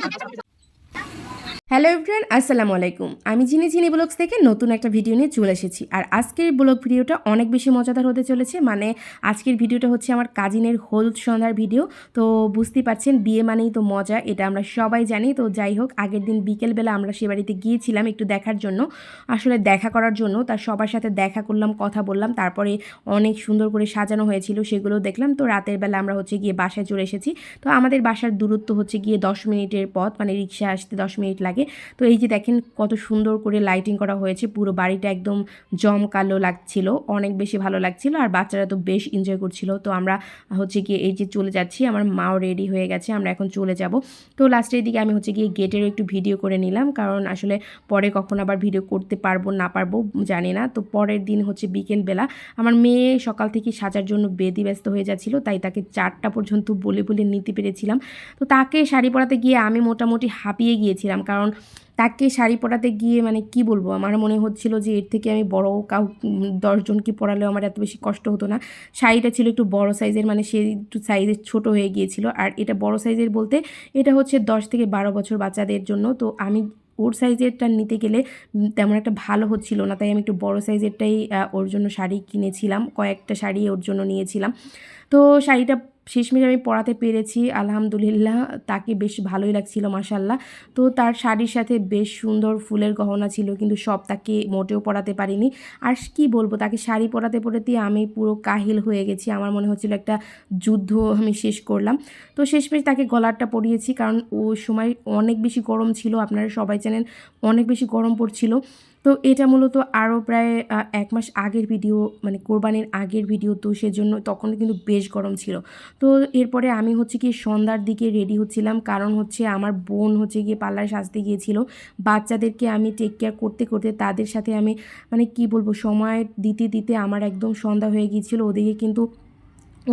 I'm hello everyone, আসসালামু আলাইকুম। আমি জিনি জিনি ব্লগস থেকে নতুন একটা ভিডিও নিয়ে চলে এসেছি। আর আজকের ব্লগ ভিডিওটা অনেক বেশি মজাদার হতে চলেছে। মানে আজকের ভিডিওটা হচ্ছে আমার কাজিনের হলুদ সন্ধ্যার ভিডিও। তো বুঝতে পারছেন, বিয়ে মানেই তো মজা, এটা আমরা সবাই জানি। তো যাই হোক, আগের দিন বিকেলবেলা আমরা সে বাড়িতে গিয়েছিলাম একটু দেখার জন্য। আসলে দেখা করার জন্য তার সবার সাথে দেখা করলাম, কথা বললাম। তারপরে অনেক সুন্দর করে সাজানো হয়েছিল সেগুলো দেখলাম। তো রাতের বেলা আমরা হচ্ছে গিয়ে বাসায় চলে এসেছি। তো আমাদের বাসার দূরত্ব হচ্ছে গিয়ে দশ মিনিটের পথ মানে রিক্সা আসতে দশ মিনিট লাগে। তো এই যে দেখেন কত সুন্দর করে লাইটিং করা হয়েছে, পুরো বাড়িটা একদম জমকালো লাগছিল, অনেক বেশি ভালো লাগছিল আর বাচ্চারা তো বেশ এনজয় করছিল। তো আমরা হচ্ছে গিয়ে এই যে চলে যাচ্ছি, আমার মাও রেডি হয়ে গেছে, আমরা এখন চলে যাব। তো লাস্টের দিকে আমি হচ্ছে গিয়ে গেটেরও একটু ভিডিও করে নিলাম, কারণ আসলে পরে কখন আবার ভিডিও করতে পারব, না পারব জানি না। তো পরের দিন হচ্ছে বিকেলবেলা আমার মেয়ে সকাল থেকে সাজার জন্য বেদি ব্যস্ত হয়ে যাচ্ছিল, তাই তাকে চারটা পর্যন্ত বলে বলে নিতে পেরেছিলাম। তো তাকে শাড়ি পরাতে গিয়ে আমি মোটামুটি হাঁপিয়ে গিয়েছিলাম, কারণ তাকে শাড়ি পরাতে গিয়ে মানে কি বলব? আমার মনে হচ্ছিল যে এর থেকে আমি বড় কাউ দশজনকে পরালেও আমার এত বেশি কষ্ট হতো না। শাড়িটা ছিল একটু বড় সাইজের মানে সে একটু সাইজের ছোট হয়ে গিয়েছিল। আর এটা বড় সাইজের বলতে এটা হচ্ছে দশ থেকে বারো বছর বাচ্চাদের জন্য। তো আমি ওর সাইজেরটা নিতে গেলে তেমন একটা ভালো হচ্ছিল না। তাই আমি একটু বড় সাইজেরটাই ওর জন্য শাড়ি কিনেছিলাম। কয়েকটা শাড়ি ওর জন্য নিয়েছিলাম। তো শাড়িটা শেষমেশ আমি পরাতে পেরেছি, আলহামদুলিল্লাহ। তাকে বেশ ভালোই লাগছিল মাসাল্লাহ তো তার শাড়ির সাথে বেশ সুন্দর ফুলের গহনা ছিল, কিন্তু সব তাকে মোটেও পরাতে পারিনি। আর কি বলব, তাকে শাড়ি পরাতে পরাতে আমি পুরো কাহিল হয়ে গেছি। আমার মনে হচ্ছিল একটা যুদ্ধ আমি শেষ করলাম। তো শেষমেশ তাকে গলারটা পরিয়েছি, কারণ ওই সময় অনেক বেশি গরম ছিল, আপনারা সবাই জানেন, অনেক বেশি গরম পড়ছিল। তো এটা মূলত আরও প্রায় এক মাস আগের ভিডিও মানে কোরবানির আগের ভিডিও তো সেজন্য তখন কিন্তু বেশ গরম ছিল। তো এরপরে আমি হচ্ছে কি সন্ধ্যার দিকে রেডি হচ্ছিলাম। কারণ হচ্ছে আমার বোন হচ্ছে গিয়ে পার্লার সাজতে গিয়েছিল। বাচ্চাদেরকে আমি টেক কেয়ার করতে করতে তাদের সাথে আমি মানে কি বলব, সময় দিতে দিতে আমার একদম সন্ধ্যা হয়ে গিয়েছিল। ওদিকে কিন্তু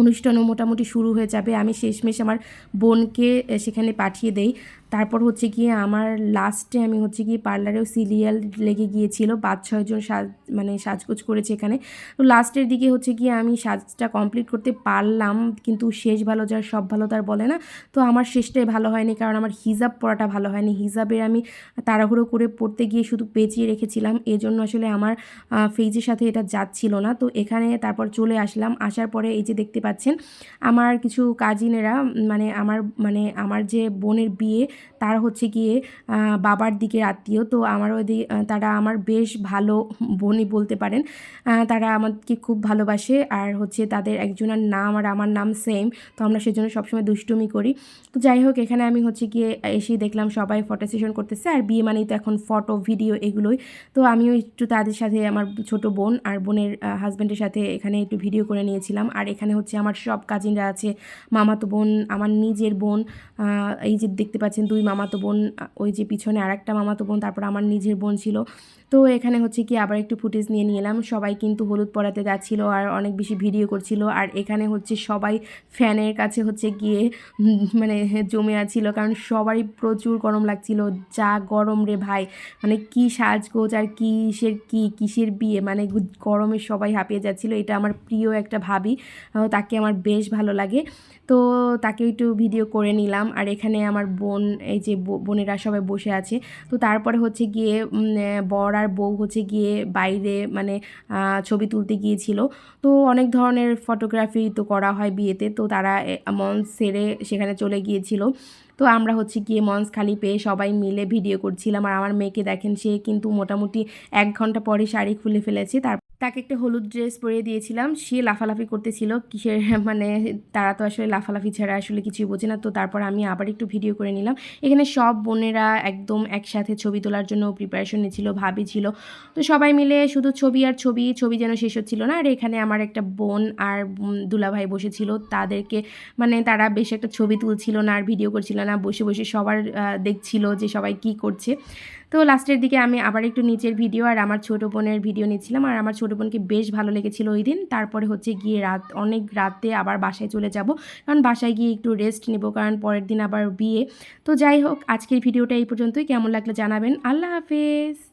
অনুষ্ঠানও মোটামুটি শুরু হয়ে যাবে। আমি শেষমেশ আমার বোনকে সেখানে পাঠিয়ে দেই। তারপর হচ্ছে গিয়ে আমার লাস্টে আমি হচ্ছে গিয়ে পার্লারেও সিরিয়াল লেগে গিয়েছিল। পাঁচ ছয়জন সাজ মানে সাজগোজ করেছে এখানে। তো লাস্টের দিকে হচ্ছে গিয়ে আমি সাজটা কমপ্লিট করতে পারলাম, কিন্তু শেষ ভালো যার, সব ভালো তার বলে না। তো আমার শেষটাই ভালো হয়নি, কারণ আমার হিজাব পরাটা ভালো হয়নি। হিজাবের আমি তাড়াহুড়ো করে পড়তে গিয়ে শুধু পেঁচিয়ে রেখেছিলাম। এজন্য আসলে আমার ফেজের সাথে এটা যাচ্ছিল না। তো এখানে তারপর চলে আসলাম। আসার পরে এই যে দেখতে পাচ্ছেন। আমার কিছু কাজিনেরা মানে আমার মানে আমার যে বোনের বিয়ে, তার হচ্ছে গিয়ে বাবার দিকের আত্মীয়। তো আমার ওদিকে তারা আমার বেশ ভালো বোনই বলতে পারেন। তারা আমাকে খুব ভালোবাসে। আর হচ্ছে তাদের একজনের নাম আর আমার নাম সেম তো আমরা সেজন্য সবসময় দুষ্টুমি করি। তো যাই হোক, এখানে আমি হচ্ছে গিয়ে এসেই দেখলাম সবাই ফটো সেশন করতেছে। আর বিয়ে মানেই তো এখন ফটো ভিডিও এগুলোই। তো আমিও একটু তাদের সাথে, আমার ছোট বোন আর বোনের হাজব্যান্ডের সাথে এখানে একটু ভিডিও করে নিয়েছিলাম। আর এখানে হচ্ছে আমার সব কাজিনরা আছে, মামাতো বোন, আমার নিজের বোন এই যে দেখতে পাচ্ছেন দুই মামাতো বোন ওই যে পিছনে আর একটা মামাতো বোন, তারপর আমার নিজের বোন ছিল। তো এখানে হচ্ছে কি আবার একটু ফুটেজ নিয়ে নিলাম, সবাই কিন্তু হলুদ পরাতে যাচ্ছিল আর অনেক বেশি ভিডিও করছিল। আর এখানে হচ্ছে সবাই ফ্যানের কাছে হচ্ছে গিয়ে মানে জমে আছিল, কারণ সবারই প্রচুর গরম লাগছিল। যা গরম রে ভাই মানে কি সাজগোজ আর কিসের কি, কিসের বিয়ে মানে গরমে সবাই হাঁপিয়ে যাচ্ছিল, এটা আমার প্রিয় একটা ভাবি। তাকে আমার বেশ ভালো লাগে। তো তাকে একটু ভিডিও করে নিলাম। আর এখানে আমার বোন, এই যে বোনেরা সবাই বসে আছে। তো তারপরে হচ্ছে গিয়ে বর আর বউ হচ্ছে গিয়ে বাইরে মানে ছবি তুলতে গিয়েছিল। তো অনেক ধরনের ফটোগ্রাফি তো করা হয় বিয়েতে। তো তারা মঞ্চ সেরে সেখানে চলে গিয়েছিল। তো আমরা হচ্ছে গিয়ে মঞ্চ খালি পেয়ে সবাই মিলে ভিডিও করছিলাম। আর আমার মেয়েকে দেখেন, সে কিন্তু মোটামুটি এক ঘণ্টা পরে শাড়ি খুলে ফেলেছে। তার তাকে একটা হলুদ ড্রেস পরিয়ে দিয়েছিলাম। সে লাফালাফি করতেছিল। কিসের মানে তারা তো আসলে লাফালাফি ছাড়া আসলে কিছুই বোঝে না। তো তারপর আমি আবার একটু ভিডিও করে নিলাম। এখানে সব বোনেরা একদম একসাথে ছবি তোলার জন্য প্রিপারেশন নিচ্ছিল ভাবি ছিল। তো সবাই মিলে শুধু ছবি আর ছবি ছবি যেন শেষ হচ্ছিল না। আর এখানে আমার একটা বোন আর দুলাভাই বসেছিল। তাদেরকে মানে তারা বেশ একটা ছবি তুলছিল না আর ভিডিও করছিল না। বসে বসে সবার দেখছিল যে সবাই কি করছে। তো লাস্টের দিকে আমি আবার একটু নিচের ভিডিও আর আমার ছোট বোনের ভিডিও নিচ্ছিলাম। আর আমার ছোট বোনকে বেশ ভালো লেগেছিল ওই দিন। তারপরে হচ্ছে গিয়ে রাত, অনেক রাতে আবার বাসায় চলে যাব। কারণ বাসায় গিয়ে একটু রেস্ট নেব। কারণ পরের দিন আবার বিয়ে। তো যাই হোক, আজকের ভিডিওটা এই পর্যন্তই। কেমন লাগলে জানাবেন। আল্লাহ হাফেজ।